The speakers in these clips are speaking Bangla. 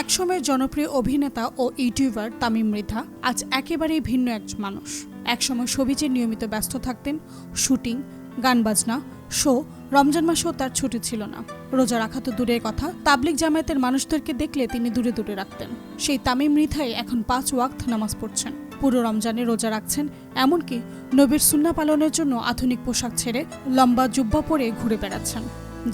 একসময়ের জনপ্রিয় অভিনেতা ও ইউটিউবার তামিম মৃধা আজ একেবারেই ভিন্ন এক মানুষ। একসময় সবিজে নিয়মিত ব্যস্ত থাকতেন, শুটিং, গান বাজনা, শো, রমজান মাসেও তার ছুটি ছিল না। রোজা রাখা তো দূরের কথা তাবলিক জামায়াতের মানুষদেরকে দেখলে তিনি দূরে দূরে রাখতেন। সেই তামিম মৃধাই এখন পাঁচ ওয়াক্ত নামাজ পড়ছেন। পুরো রমজানে রোজা রাখছেন, এমনকি নবীর সুন্না পালনের জন্য আধুনিক পোশাক ছেড়ে লম্বা জুব্বা পরে ঘুরে বেড়াচ্ছেন,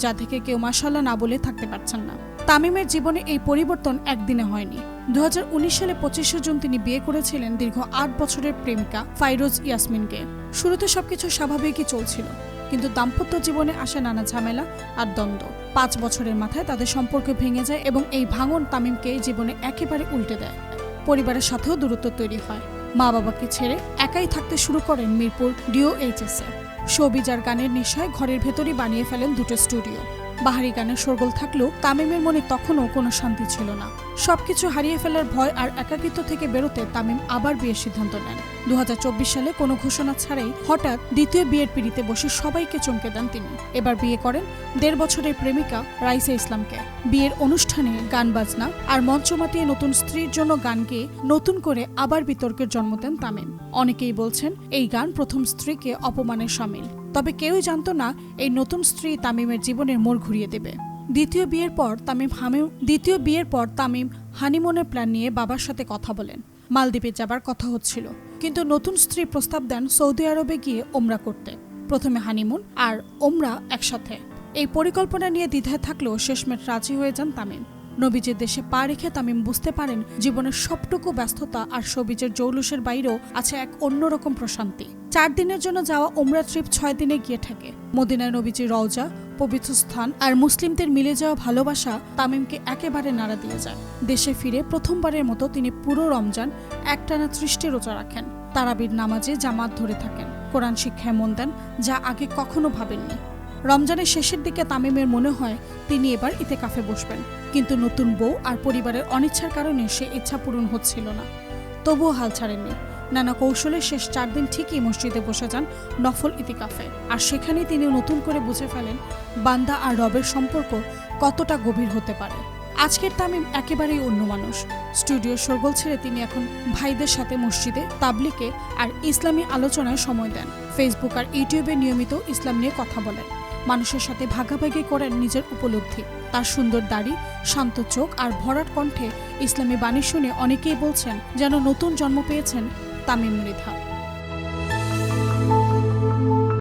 যা থেকে কেউ মাসাল্লাহ না বলে থাকতে পারছেন না। তামিমের জীবনে এই পরিবর্তন একদিনে হয়নি। দুই হাজার উনিশ সালে পঁচিশে জুন তিনি বিয়ে করেছিলেন দীর্ঘ আট বছরের প্রেমিকা ফাইরোজ ইয়াসমিনকে। শুরুতে সবকিছু স্বাভাবিকই চলছিল, কিন্তু দাম্পত্য জীবনে আসে নানা ঝামেলা আর দ্বন্দ্ব। পাঁচ বছরের মাথায় তাদের সম্পর্ক ভেঙে যায় এবং এই ভাঙন তামিমকে জীবনে একেবারে উল্টে দেয়। পরিবারের সাথেও দূরত্ব তৈরি হয়। মা বাবাকে ছেড়ে একাই থাকতে শুরু করেন মিরপুর ডিওএইচএস এ। শোবিজার গানের নেশায় ঘরের ভেতরই বানিয়ে ফেলেন দুটো স্টুডিও। বাহারি গানের শোরগোল থাকলেও তামিমের মনে তখনও কোনো শান্তি ছিল না। সবকিছু হারিয়ে ফেলার ভয় আর একাকিত্ব থেকে বেরোতে তামিম আবার বিয়ের সিদ্ধান্ত নেন। দু হাজার চব্বিশ সালে কোনো ঘোষণা ছাড়াই হঠাৎ দ্বিতীয় বিয়ের পিড়িতে বসে সবাইকে চমকে দেন তিনি। এবার বিয়ে করেন দেড় বছরের প্রেমিকা রাইসা ইসলামকে। বিয়ের অনুষ্ঠানে গান বাজনা আর মঞ্চ মাতিয়ে নতুন স্ত্রীর জন্য গান গেয়ে নতুন করে আবার বিতর্কের জন্ম দেন তামিম। অনেকেই বলছেন, এই গান প্রথম স্ত্রীকে অপমানের সামিল। তবে কেউই জানতো না এই নতুন স্ত্রী তামিমের জীবনের মোড় ঘুরিয়ে দেবে। দ্বিতীয় বিয়ের পর তামিম হামিম, দ্বিতীয় বিয়ের পর তামিম হানিমুনের প্ল্যান নিয়ে বাবার সাথে কথা বলেন। মালদ্বীপে যাবার কথা হচ্ছিল। কিন্তু নতুন স্ত্রী প্রস্তাব দেন সৌদি আরবে গিয়ে ওমরা করতে। প্রথমে হানিমুন আর ওমরা একসাথে। এই পরিকল্পনা নিয়ে দ্বিধায় থাকলেও শেষমেশ রাজি হয়ে যান তামিম। নবীজের দেশে পা রেখে তামিম বুঝতে পারেন জীবনের সবটুকু ব্যস্ততা আর সবিজের জৌলুসের বাইরেও আছে এক অন্যরকম প্রশান্তি। চার দিনের জন্য যাওয়া ওমরা ট্রিপ ছয় দিনে গিয়ে থাকে। মদিনায় নবীজির রওজা, পবিত্র স্থান আর মুসলিমদের মিলে যাওয়া ভালোবাসা তামিমকে একেবারে নাড়া দিয়ে যায়। দেশে ফিরে প্রথমবারের মতো তিনি পুরো রমজান একটানা ত্রিশটি রোজা রাখেন। তারাবির নামাজে জামাত ধরে থাকেন। কোরআন শিক্ষায় মন দেন যা আগে কখনো ভাবেননি। রমজানের শেষের দিকে তামিমের মনে হয়, তিনি এবার ইতে কাফে বসবেন। কিন্তু নতুন বউ আর পরিবারের অনিচ্ছার কারণে সে ইচ্ছা পূরণ হচ্ছিল না। তবুও হাল ছাড়েননি। নানা কৌশলে শেষ চার দিন ঠিকই মসজিদে বসে যান নফল ইতিকাফে। আর সেখানেই তিনি নতুন করে বুঝে ফেলেন, বান্দা আর রবের সম্পর্ক কতটা গভীর হতে পারে। আজকের তামিম একেবারেই অন্য মানুষ। স্টুডিও সরগোল ছেড়ে তিনি এখন ভাইদের সাথে মসজিদে তাবলিকে আর ইসলামী আলোচনায় সময় দেন। ফেসবুক আর ইউটিউবে নিয়মিত ইসলাম নিয়ে কথা বলেন। মানুষের সাথে ভাগাভাগি করেন নিজের উপলব্ধি। তার সুন্দর দাড়ি, শান্ত চোখ আর ভরাট কণ্ঠে ইসলামী বাণী শুনে অনেকেই বলছেন, যেন নতুন জন্ম পেয়েছেন তামিম মৃধা।